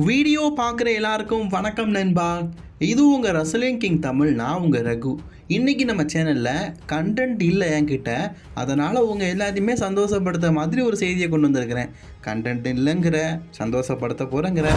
Video பார்க்குற எல்லாருக்கும் வணக்கம் நண்பா. இது உங்கள் ரசலிங் கிங் தமிழ் நான் உங்கள் ரகு. இன்றைக்கி நம்ம சேனலில் கண்டென்ட் இல்லை என்கிட்ட. அதனால் உங்கள் எல்லாத்தையுமே சந்தோஷப்படுத்த மாதிரி ஒரு செய்தியை கொண்டு வந்திருக்கிறேன். கண்டென்ட் இல்லைங்கிற சந்தோஷப்படுத்த போகிறேங்கிற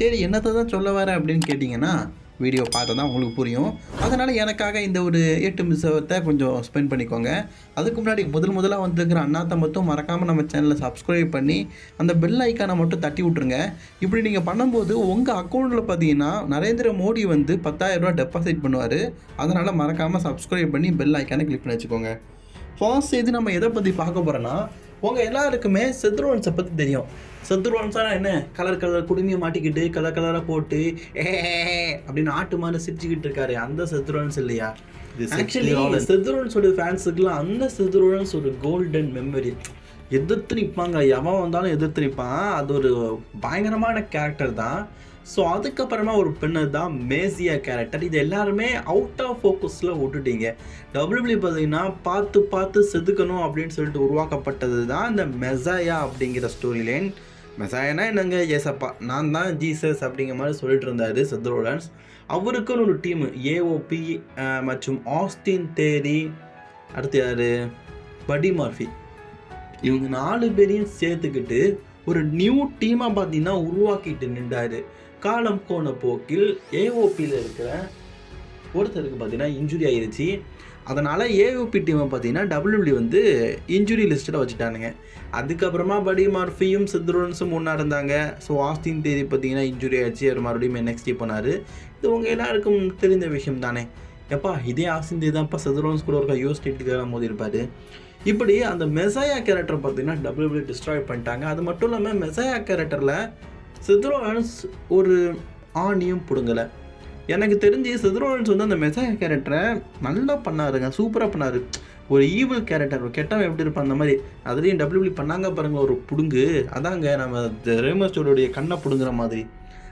சரி என்னத்தை தான் சொல்ல வர அப்படின்னு கேட்டிங்கன்னா வீடியோ பார்த்தா தான் உங்களுக்கு புரியும். அதனால் எனக்காக இந்த ஒரு எட்டு நிமிஷத்தை கொஞ்சம் ஸ்பெண்ட் பண்ணிக்கோங்க. அதுக்கு முன்னாடி முதல் முதலாக வந்துருக்கிற அண்ணாத்தை மட்டும் மறக்காமல் நம்ம சேனலை சப்ஸ்கிரைப் பண்ணி அந்த பெல் ஐக்கானை மட்டும் தட்டி விட்ருங்க இப்படி நீங்கள் பண்ணும்போது உங்கள் அக்கௌண்ட்டில் பார்த்தீங்கன்னா நரேந்திர மோடி வந்து 10000 ரூபா டெபாசிட் பண்ணுவார். அதனால் மறக்காமல் சப்ஸ்கிரைப் பண்ணி பெல் ஐக்கானை கிளிக் பண்ணி வச்சுக்கோங்க. ஃபர்ஸ்ட் இது நம்ம எதை பற்றி பார்க்க போகிறோன்னா உங்கள் எல்லாருக்குமே செத்ருவன்ஸை பற்றி தெரியும். செத்ருவன்ஸாக என்ன? கலர் கலர் குடுமியை மாட்டிக்கிட்டு கலர் கலராக போட்டு ஏ அப்படின்னு ஆட்டு மாதிரி சிரிச்சுக்கிட்டு இருக்காரு. அந்த செத்ருவன்ஸ் இல்லையா? ஆக்சுவலி செத்ருவன்ஸோட ஃபேன்ஸுக்குலாம் அந்த செத்ருவன்ஸ் ஒரு கோல்டன் மெமரி எதிர்த்து நிற்பாங்க எவன் வந்தாலும் எதிர்த்து நிற்பான் அது ஒரு பயங்கரமான கேரக்டர் தான். ஸோ அதுக்கப்புறமா ஒரு பெண்ணு தான் மேசியா கேரக்டர் இது எல்லாருமே அவுட் ஆஃப் ஃபோக்கஸில் விட்டுட்டீங்க. டபிள்யூபிள்யூ பார்த்தீங்கன்னா பார்த்து பார்த்து செதுக்கணும் அப்படின்னு சொல்லிட்டு உருவாக்கப்பட்டது தான் இந்த மெசாயா அப்படிங்கிற ஸ்டோரி லைன் மெசாயனா என்னங்க? ஏசப்பா. நான் தான் ஜீசஸ் அப்படிங்கிற மாதிரி சொல்லிட்டு இருந்தார் செத்ரோலன்ஸ். அவருக்குன்னு ஒரு டீம் ஏஓபி மற்றும் ஆஸ்டின் தேரி அடுத்து யார்? படி மார்ஃபி. இவங்க நாலு பேரையும் சேர்த்துக்கிட்டு ஒரு நியூ டீமாக பார்த்தீங்கன்னா உருவாக்கிட்டு நின்றாரு. காலம் போன போக்கில் ஏஓபியில் இருக்கிற ஒருத்தருக்கு பார்த்தீங்கன்னா இன்ஜுரி ஆயிடுச்சு அதனால் ஏஓபி டீமை பார்த்தீங்கன்னா டபிள்யூபி வந்து இன்ஜுரி லிஸ்ட்டில் வச்சுட்டானுங்க. அதுக்கப்புறமா படி மார்ஃபியும் சித்ரோன்ஸும் ஒன்றா இருந்தாங்க. ஸோ ஆஸ்டின் தேதி பார்த்தீங்கன்னா இன்ஜுரி ஆயிடுச்சு அவர் மறுபடியும் நெக்ஸ்ட் போனார். இது உங்கள் எல்லாருக்கும் தெரிந்த விஷயம் தானே எப்பா இதே ஆஸ்டின் தேதி தான்ப்பா சித்ரோன்ஸ் கூட ஒரு யோசிச்சுட்டு மோதி இருப்பார் இப்படி அந்த மெசாயா கேரக்டர் பார்த்தீங்கன்னா டபிள்யூபிள்யூ டிஸ்ட்ராய் பண்ணிட்டாங்க. அது மட்டும் இல்லாமல் மெசாயா கேரக்டரில் சித்ரோன்ஸ் ஒரு ஆணியும் பிடுங்கலை. எனக்கு தெரிஞ்சு சித்ரோன்ஸ் வந்து அந்த மெசாயா கேரக்டரை நல்லா பண்ணாருங்க. சூப்பராக பண்ணார். ஒரு ஈவில் கேரக்டர் ஒரு கெட்டவன் எப்படி இருப்பான் அந்த மாதிரி. அதுலேயும் டபிள்யூபி பண்ணாங்க பாருங்க ஒரு புடுங்கு. அதாங்க நம்ம ரேமஸ்டோடைய கண்ணை பிடுங்குற மாதிரி.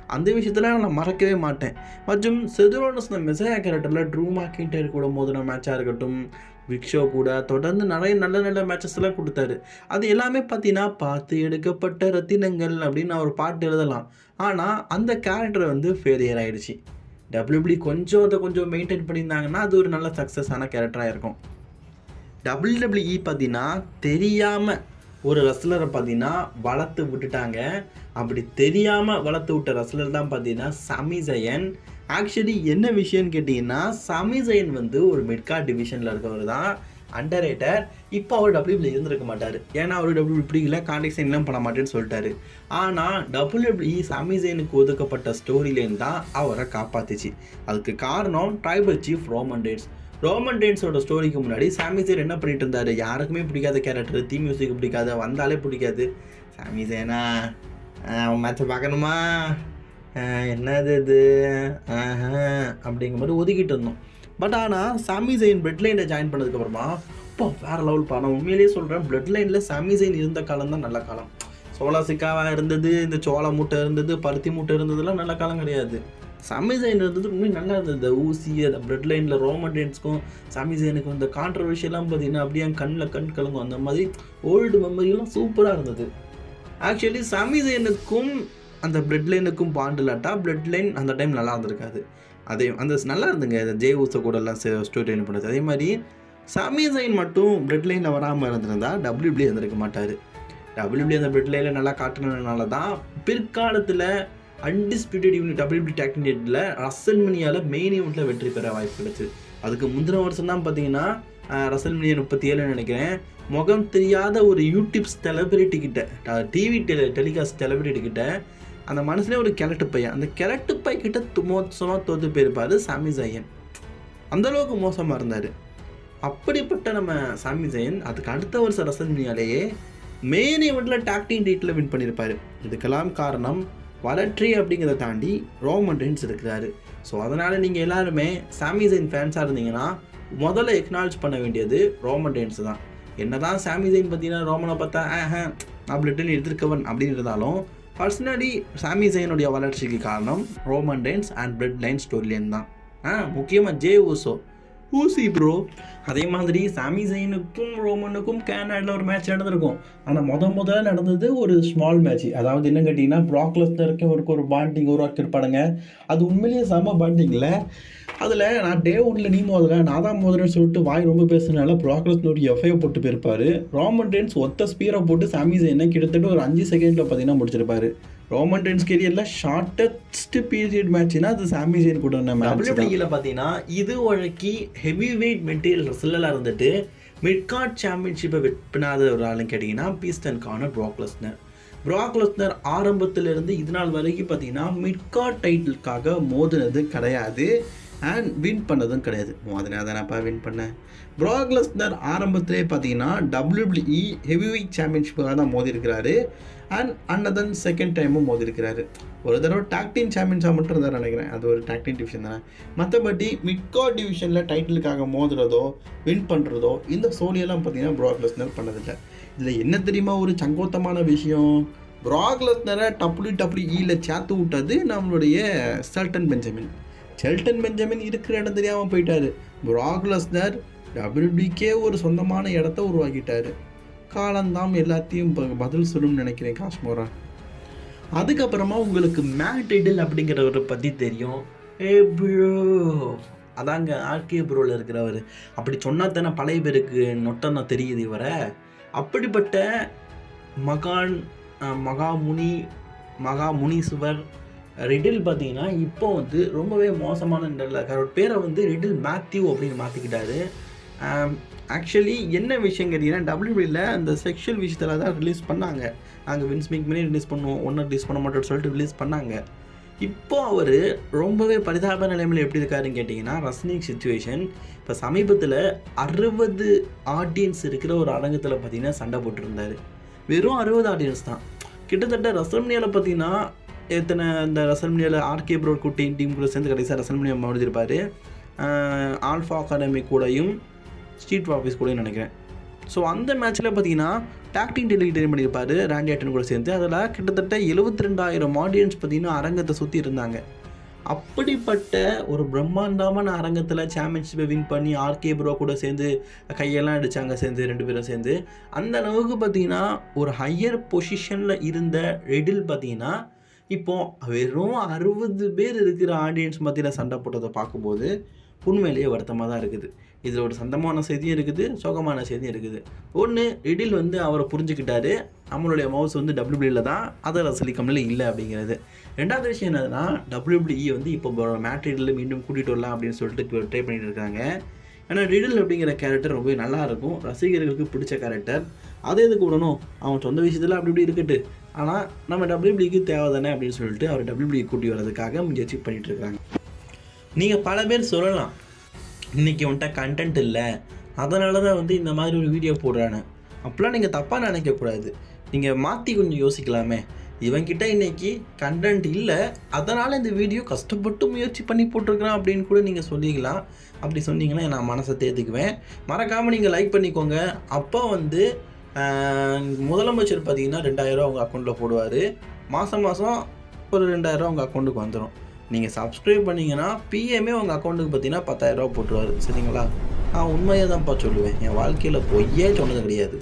அந்த விஷயத்தில் நான் மறக்கவே மாட்டேன். மற்றும் செதுரோனஸ் மெசையா மெசாயா கேரக்டரில் ட்ரூ மாக்கின்டர் கூட மோதின மேட்சாக இருக்கட்டும் பிக் ஷோ கூட தொடர்ந்து நிறைய நல்ல நல்ல மேட்சஸ்லாம் கொடுத்தாரு. அது எல்லாமே பார்த்தீங்கன்னா பார்த்து எடுக்கப்பட்ட ரத்தினங்கள் அப்படின்னு ஒரு பாட்டு எழுதலாம். ஆனால் அந்த கேரக்டர் வந்து ஃபெயிலியர் ஆகிடுச்சு டபிள்யூபிடி கொஞ்சம் அதை கொஞ்சம் மெயின்டைன் பண்ணியிருந்தாங்கன்னா அது ஒரு நல்ல சக்ஸஸான கேரக்டராக இருக்கும். டபிள்யூடபிள்யூஇ பார்த்தீங்கன்னா தெரியாமல் ஒரு ரஸ்லரை பார்த்தீங்கன்னா வளர்த்து விட்டுட்டாங்க. அப்படி தெரியாமல் வளர்த்து விட்ட ரஸ்லர் தான் பார்த்தீங்கன்னா சமிசயன் ஆக்சுவலி என்ன விஷயம்னு கேட்டிங்கன்னா சமிசைன் வந்து ஒரு மிட்கார்ட் டிவிஷனில் இருக்கவர் தான் அண்டர் ரேட்டர் இப்போ அவர் டபிள்யூபிள் இருந்திருக்க மாட்டார். ஏன்னா அவர் டபிள்யூ பிடிக்கல கான்டாக்ட் சைன்லாம் பண்ண மாட்டேன்னு சொல்லிட்டாரு. ஆனால் டபிள்யூபிள்யூ சமிசைனுக்கு ஒதுக்கப்பட்ட ஸ்டோரிலேருந்து தான் அவரை காப்பாத்துச்சு. அதுக்கு காரணம் ட்ரைபல் சீஃப் ரோமன் டேட்ஸ் ரோமன் டேன்ஸோட ஸ்டோரிக்கு முன்னாடி சாமிசேர் என்ன பண்ணிட்டு இருந்தாரு? யாருக்குமே பிடிக்காத கேரக்டர் தீ மியூசிக் பிடிக்காது வந்தாலே பிடிக்காது. சாமிசேனா மேட்சை பார்க்கணுமா? என்னது இது? அப்படிங்கும் அப்படிங்கிற மாதிரி ஒதுக்கிட்டு இருந்தோம். பட் ஆனால் சாமி ஜெயின் பிளட் லைனில் ஜாயின் பண்ணதுக்கப்புறமா இப்போ வேறு லெவல் பா நான் உண்மையிலேயே சொல்கிறேன் பிளட் லைனில் சாமி ஜெயின் இருந்த காலம் தான் நல்ல காலம். சோளா சிக்காவாக இருந்தது இந்த சோளா மூட்டை இருந்தது பருத்தி மூட்டை இருந்ததுலாம் நல்ல காலம் கிடையாது. சமிசைன் இருந்தது உண்மையும் நல்லா இருந்தது. இந்த ஊசி அந்த பிளட் லைனில் ரோமடேன்ஸ்க்கும் சாமி ஜெயினுக்கும் இந்த கான்ட்ரவர்ஷியெல்லாம் பார்த்தீங்கன்னா அப்படியே கண்ணில் கண் கலங்கும். அந்த மாதிரி ஓல்டு மெமரியெல்லாம் சூப்பராக இருந்தது. ஆக்சுவலி சமிசைனுக்கும் அந்த பிளட் லைனுக்கும் பாண்ட் இல்லாட்டா பிளட் லைன் அந்த டைம் நல்லா இருந்திருக்காது. அதே அந்த நல்லா இருந்துங்க. ஜே ஊசோ கூட எல்லாம் ஸ்டோரி லைன் பண்ணுறது அதே மாதிரி சமிசைன் மட்டும் பிளட் லைனில் வராமல் இருந்திருந்தா டபிள்யூபிள்யூ இருந்திருக்க மாட்டார். டபிள்யூபிள்யூ அந்த பிளட் லைனில் நல்லா காட்டுனதுனால தான் பிற்காலத்தில் அன்டிஸ்பியூட்டட் யூனிட் டபிள்யூபிள்யூ டேக்னிட்டில் ரசல்மணியால் மெயின் யூனிட்டில் வெற்றி பெற வாய்ப்பு கிடைச்சு. அதுக்கு முந்தின வருஷம் தான் பார்த்தீங்கன்னா ரசல் முப்பத்தி ஏழு நினைக்கிறேன். முகம் தெரியாத ஒரு யூடியூப் செலிபிரிட்டி கிட்ட டிவி டெலி டெலிகாஸ்ட் செலிபிரிட்டி கிட்ட அந்த மனசுலேயே ஒரு கிழட்டு பையன் அந்த கிழட்டு பை கிட்ட து- மோசமாக தோத்து போயிருப்பார் சாமி ஜெயன். அந்தளவுக்கு மோசமாக இருந்தார். அப்படிப்பட்ட நம்ம சாமி ஜெயன் அதுக்கு அடுத்த வருஷம் ரசன்மியாலேயே மெயின் ஈவெண்ட்டில் டாக்டிங் டீட்டில் வின் பண்ணியிருப்பாரு இதுக்கெல்லாம் காரணம் வளர்ச்சி அப்படிங்கிறத தாண்டி ரோமன் ரெயின்ஸ் இருக்கிறாரு. ஸோ அதனால் நீங்கள் எல்லாருமே சாமி ஜெயின் ஃபேன்ஸாக இருந்தீங்கன்னா முதல்ல எக்னாலஜ் பண்ண வேண்டியது ரோமன் ரெயின்ஸ் தான். என்ன தான் சாமி ஜெயின் பார்த்தீங்கன்னா ரோமனை பார்த்தா ஆஹ் நான் பிளட்டில் எடுத்திருக்கவன் அப்படின்னு இருந்தாலும் பர்சனலி சாமி ஜெயினுடைய வளர்ச்சிக்கு காரணம் Roman Reigns and bloodline storyline தான். ஆ முக்கியமாக ஜே ஊசோ. ஊசி ப்ரோ அதே மாதிரி சாமி ஜெயினுக்கும் ரோமனுக்கும் கேனடாவில் ஒரு மேட்ச் நடந்திருக்கும். ஆனால் முத முதல்ல நடந்தது ஒரு ஸ்மால் மேட்ச் அதாவது என்ன கேட்டிங்கன்னா ப்ராக்லஸ்னருக்கும் ஒரு ஒரு பாண்டிங் உருவாக்கியிருப்பானுங்க. அது உண்மையிலேயே செம பாண்டிங்கில் அதில் நான் டே ஒன்ல நீ மோதல நான் தான் மோதுறேன்னு சொல்லிட்டு வாய் ரொம்ப பேசுனால ப்ராக்லஸ் ஒரு எஃப்ஐ போட்டு போயிருப்பார். ரோமன் டென்ஸ் ஒத்த ஸ்பீரை போட்டு சாமி ஜெயினை கிட்டத்தட்ட ஒரு அஞ்சு செகண்டில் பார்த்தீங்கன்னா முடிச்சிருப்பாரு. ரோமன் டென்ஸ் கெரியரில் ஷார்ட்டஸ்ட் பீரியட் மேட்ச்னா அது சாமி ஜெயின் கூட மேட்ச் டபிள்யூபிள்யூல பார்த்தீங்கன்னா இது வழக்கி ஹெவி வெயிட் மெட்டீரியல் ரெஸ்லராக இருந்துட்டு மிட்கார்ட் சாம்பியன்ஷிப்பை வெட்டினாத ஒரு ஆளுன்னு கேட்டிங்கன்னா பீஸ்டன்கான ப்ராக்லஸ்னர் ப்ராக்லஸ்னர் ஆரம்பத்திலிருந்து இது நாள் வரைக்கும் பார்த்தீங்கன்னா மிட்கார்ட் டைட்டிலுக்காக மோதினது கிடையாது அண்ட் வின் பண்ணதும் கிடையாது. மோதனா தானப்பா வின் பண்ணேன் ப்ராக்லஸ்னர் ஆரம்பத்திலே பார்த்தீங்கன்னா டபிள்யூபிள்இ ஹெவி வெயிட் சாம்பியன்ஷிப்புக்காக தான் மோதி இருக்கிறாரு அண்ட் அன்னதன் செகண்ட் டைமும் மோதிருக்கிறாரு. ஒரு தடவை டாக்டின் சாம்பியன்ஸாக மட்டும் இருந்தார் நினைக்கிறேன். அது ஒரு டாக்டின் டிவிஷன் தானே. மற்றபடி மிட்கார்ட் டிவிஷனில் டைட்டிலுக்காக மோதுறதோ வின் பண்ணுறதோ இந்த சோழியெல்லாம் பார்த்தீங்கன்னா ப்ராக்லஸ்னர் பண்ணதில்லை. இதில் என்ன தெரியுமா ஒரு சங்கோத்தமான விஷயம்? ப்ராக்லஸ்னரை டப்ளி டப்ளி ஈல சேர்த்து விட்டது நம்மளுடைய செல்டன் பெஞ்சமின் செல்டன் பெஞ்சமின் இருக்கிற இடம் தெரியாமல் போயிட்டார். ப்ராக்லஸ்னர் டபிள்யூபிக்கே ஒரு சொந்தமான இடத்த உருவாக்கிட்டார். காலந்தாம் எல்லாத்தையும் இப்போ பதில் சொல்லும்னு நினைக்கிறேன் காஷ்மோரா. அதுக்கப்புறமா உங்களுக்கு மேட்ரிடில் அப்படிங்கிறவரை பற்றி தெரியும். ஏ ப்ரோ. அதாங்க ஆர்கே ப்ரோவில் இருக்கிறவர். அப்படி சொன்னால் தானே பழைய பேருக்கு நொட்டன்னா தெரியுது இவரை. அப்படிப்பட்ட மகான் மகாமுனி மகா முனீஸ்வர் ரிடில் பார்த்தீங்கன்னா இப்போ வந்து ரொம்பவே மோசமான நிலையில் இருக்கார். அவர் பேரை வந்து ரிடில் மேத்யூ அப்படின்னு மாற்றிக்கிட்டாரு Um, ஆக்சுவலி என்ன விஷயம் கேட்டிங்கன்னா டபிள்யூபியில் அந்த செக்ஷுவல் விஷயத்தில் தான் ரிலீஸ் பண்ணாங்க. நாங்கள் வின்ஸ் மேக் ரிலீஸ் பண்ணுவோம் ஒன்றும் ரிலீஸ் பண்ண மாட்டோம்னு சொல்லிட்டு ரிலீஸ் பண்ணாங்க. இப்போ அவர் ரொம்பவே பரிதாப நிலைமையில் எப்படி இருக்காருன்னு கேட்டிங்கன்னா ரசனிக் சுச்சுவேஷன் இப்போ சமீபத்தில் அறுபது ஆடியன்ஸ் இருக்கிற ஒரு அரங்கத்தில் பார்த்திங்கன்னா சண்டை போட்டிருந்தார். வெறும் அறுபது ஆடியன்ஸ் தான். கிட்டத்தட்ட ரசல்மனியாவில் பார்த்தீங்கன்னா எத்தனை இந்த ரசல்மனியாவில் ஆர்கே ப்ரோட் குட்டி டீம் கூட சேர்ந்து கடைசியாக ரசல்மனியா முடிஞ்சிருப்பாரு. ஆல்ஃபா அகாடமி கூடயும் ஸ்ட்ரீட் ஆஃபீஸ் கூட நினைக்கிறேன். ஸோ அந்த மேட்ச்சில் பார்த்தீங்கன்னா டாக்டிங் டெலிவிட்டரி பண்ணியிருப்பார் ராண்டி ஆட்டன் கூட சேர்ந்து. அதில் கிட்டத்தட்ட எழுபத்தி ரெண்டாயிரம் ஆடியன்ஸ் பார்த்தீங்கன்னா அரங்கத்தை சுற்றி இருந்தாங்க. அப்படிப்பட்ட ஒரு பிரம்மாண்டமான அரங்கத்தில் சாம்பியன்ஷிப்பை வின் பண்ணி ஆர்கே ப்ரோ கூட சேர்ந்து கையெல்லாம் அடித்தாங்க சேர்ந்து ரெண்டு பேரும் சேர்ந்து. அந்த அளவுக்கு பார்த்தீங்கன்னா ஒரு ஹையர் பொசிஷனில் இருந்த ரெடில் பார்த்தீங்கன்னா இப்போது வெறும் அறுபது பேர் இருக்கிற ஆடியன்ஸ் மத்தியில் சண்டை போட்டதை பார்க்கும்போது உண்மையிலேயே வருத்தமாக தான் இருக்குது. இதில் ஒரு சந்தமான செய்தியும் இருக்குது சோகமான செய்தியும் இருக்குது. ஒன்று இடில் வந்து அவரை புரிஞ்சுக்கிட்டாரு. நம்மளுடைய மவுஸ் வந்து டபிள்யூபிள்யூல தான் அதர் அசலி கம்பெனியில் இல்லை அப்படிங்கிறது. ரெண்டாவது விஷயம் என்னதுன்னா டபிள்யூபிள்யூ வந்து இப்போ மேட்ரிடில் மீண்டும் கூட்டிகிட்டு வரலாம் அப்படின்னு சொல்லிட்டு ட்ரை பண்ணிட்டு இருக்காங்க. ஏன்னா ரிடில் அப்படிங்கிற கேரக்டர் ரொம்ப நல்லா இருக்கும். ரசிகர்களுக்கு பிடிச்ச கேரக்டர் அதை எதுக்கு விடணும் அவன் சொந்த விஷயத்தில் அப்படி இப்படி இருக்கட்டு. ஆனால் நம்ம டபிள்யூபிள்யூக்கு தேவை தானே அப்படின்னு சொல்லிட்டு அவர் டபிள்யூபிள்யூ கூட்டி வர்றதுக்காக முயற்சி பண்ணிகிட்டு இருக்காங்க. நீங்கள் பல பேர் சொல்லலாம். இன்னைக்கு உன்ட்ட கண்டென்ட் இல்லை. அதனால தான் வந்து இந்த மாதிரி ஒரு வீடியோ போடுறானு. அப்போலாம் நீங்கள் தப்பாக நினைக்கக்கூடாது நீங்கள் மாற்றி கொஞ்சம் யோசிக்கலாமே. இவன்கிட்ட இன்றைக்கி கண்டென்ட் இல்லை. அதனால் இந்த வீடியோ கஷ்டப்பட்டு முயற்சி பண்ணி போட்டிருக்கிறான் அப்படின்னு கூட நீங்கள் சொல்லிக்கலாம். அப்படி சொன்னீங்கன்னா நான் மனசை தேர்த்துக்குவேன் மறக்காமல் நீங்கள் லைக் பண்ணிக்கோங்க. அப்போ வந்து முதலமைச்சர் பார்த்தீங்கன்னா ரெண்டாயிரம் உங்கள் அக்கௌண்ட்டில் போடுவார். மாதம் மாதம் ஒரு ரெண்டாயிரரூவா உங்கள் அக்கௌண்ட்டுக்கு வந்துடும் நீங்கள் சப்ஸ்கிரைப் பண்ணிங்கன்னா பிஎம்ஏ உங்கள் அக்கௌண்ட்டுக்கு பார்த்தீங்கன்னா பத்தாயிரரூபா போட்டுருவாரு. சரிங்களா? நான் உண்மையை தான்ப்பா சொல்லுவேன். என் வாழ்க்கையில் பொய்யே சொன்னது கிடையாது.